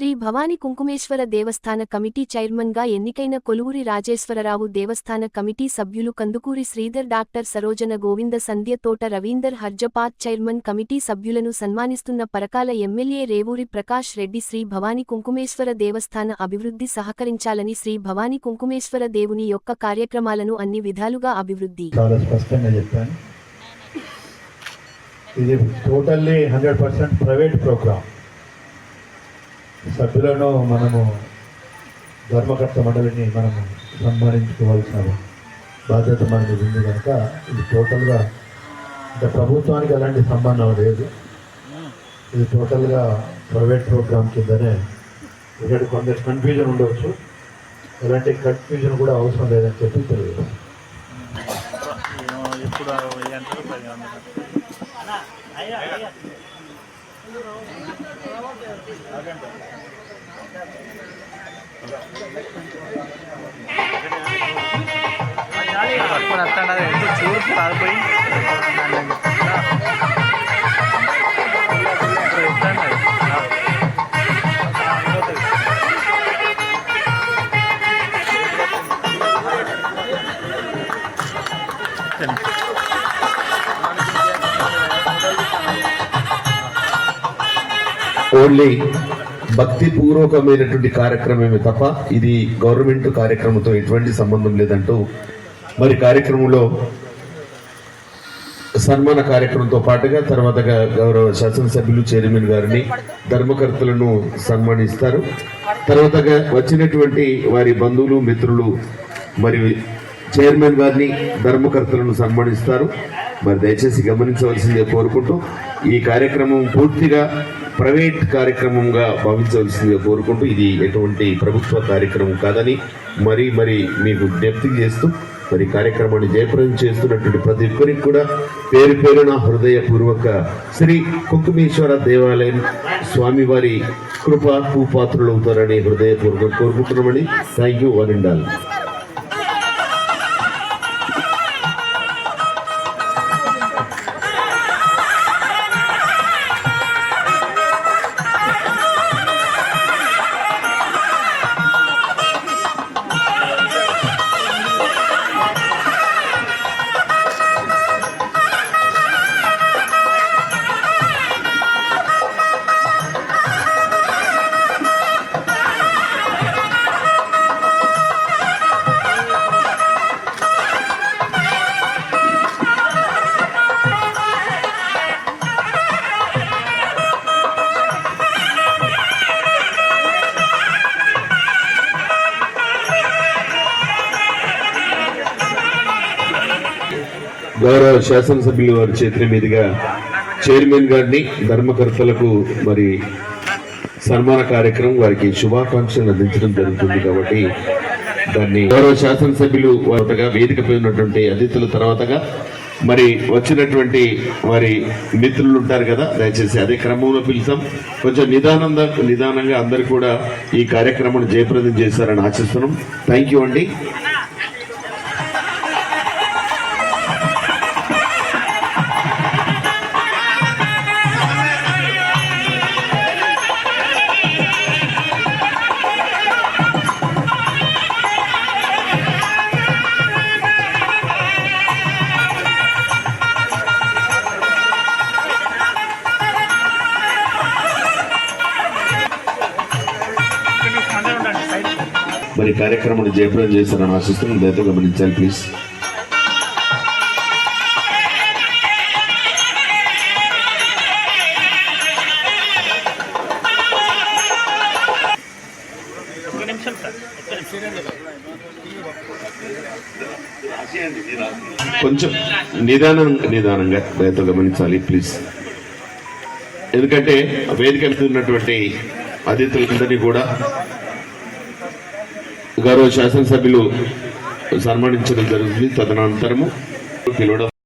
శ్రీ భవాని కుంకుమేశ్వర దేవస్థాన కమిటీ చైర్మన్గా ఎన్నికైన కొలువురి రాజేశ్వరరావు దేవస్థాన కమిటీ సభ్యులు కందుకూరి శ్రీధర్ డాక్టర్ సరోజన గోవింద సంధ్య తోట రవీందర్ హర్జపాత్ చైర్మన్ కమిటీ సభ్యులను సన్మానిస్తున్న పరకాల ఎమ్మెల్యే రేవూరి ప్రకాష్ రెడ్డి శ్రీ భవాని కుంకుమేశ్వర దేవస్థాన అభివృద్ధి సహకరించాలని శ్రీ భవాని కుంకుమేశ్వర దేవుని యొక్క కార్యక్రమాలను అన్ని విధాలుగా అభివృద్ధి. ఇది totally hundred percent private program. సభ్యులను మనము ధర్మకర్త మండలిని మనము సన్మానించుకోవాల్సిన బాధ్యత మనకి ఉంది కనుక ఇది టోటల్గా అంటే ప్రభుత్వానికి ఎలాంటి సంబంధం లేదు. ఇది టోటల్గా ప్రైవేట్ ప్రోగ్రామ్ కిందనే ఇక్కడ కొందరు కన్ఫ్యూజన్ ఉండవచ్చు. ఎలాంటి కన్ఫ్యూజన్ కూడా అవసరం లేదని చెప్పి తెలియదు ఇప్పుడు అంటారు పది వందలు పట్టుకొని వస్తాడు అది ఎంత ఓన్లీ భక్తి పూర్వకమైనటువంటి కార్యక్రమమే తప్ప ఇది గవర్నమెంట్ కార్యక్రమంతో ఎటువంటి సంబంధం లేదంటూ మరి కార్యక్రమంలో సన్మాన కార్యక్రమంతో పాటుగా తర్వాత గౌరవ శాసనసభ్యులు చైర్మన్ గారిని ధర్మకర్తలను సన్మానిస్తారు. తర్వాత వచ్చినటువంటి వారి బంధువులు మిత్రులు మరియు చైర్మన్ గారిని ధర్మకర్తలను సన్మానిస్తారు. మరి దయచేసి గమనించవలసిందే కోరుకుంటూ ఈ కార్యక్రమం పూర్తిగా ప్రైవేట్ కార్యక్రమంగా భావించవలసిందిగా కోరుకుంటూ ఇది ఎటువంటి ప్రభుత్వ కార్యక్రమం కాదని మరి మరి మీకు జ్ఞప్తి చేస్తూ మరి కార్యక్రమాన్ని జయప్రదం చేస్తున్నటువంటి ప్రతి ఒక్కరికి కూడా పేరు పేరున హృదయపూర్వక శ్రీ కుక్కుమేశ్వర దేవాలయం స్వామివారి కృప భూపాత్రులు అవుతారని హృదయపూర్వక కోరుకుంటున్నామని thank you one and all గౌరవ శాసనసభ్యులు వారి చేతుల మీదుగా చైర్మన్ గారిని ధర్మకర్తలకు మరి సన్మాన కార్యక్రమం వారికి శుభాకాంక్షలు అందించడం జరుగుతుంది కాబట్టి దాన్ని గౌరవ శాసనసభ్యులు వారిగా వేదికపై ఉన్నటువంటి అతిథుల తర్వాతగా మరి వచ్చినటువంటి వారి మిత్రులు ఉంటారు కదా దయచేసి అదే క్రమంలో పిలిచాం. కొంచెం నిదానంగా నిదానంగా అందరు కూడా ఈ కార్యక్రమాన్ని జయప్రదం చేశారని ఆశిస్తున్నాం. థ్యాంక్ యూ అండి. మరి కార్యక్రమాన్ని జయప్రదం చేశారని ఆశిస్తున్నాం దయతో గమనించాలి ప్లీజ్ కొంచెం నిదానం నిదానంగా దయతో గమనించాలి ప్లీజ్ ఎందుకంటే వేదిక మీద ఉన్నటువంటి అతిథులందరినీ కూడా గౌరవ శాసనసభ్యులు సన్మానించడం జరుగుతుంది. తదనంతరము పిలవడం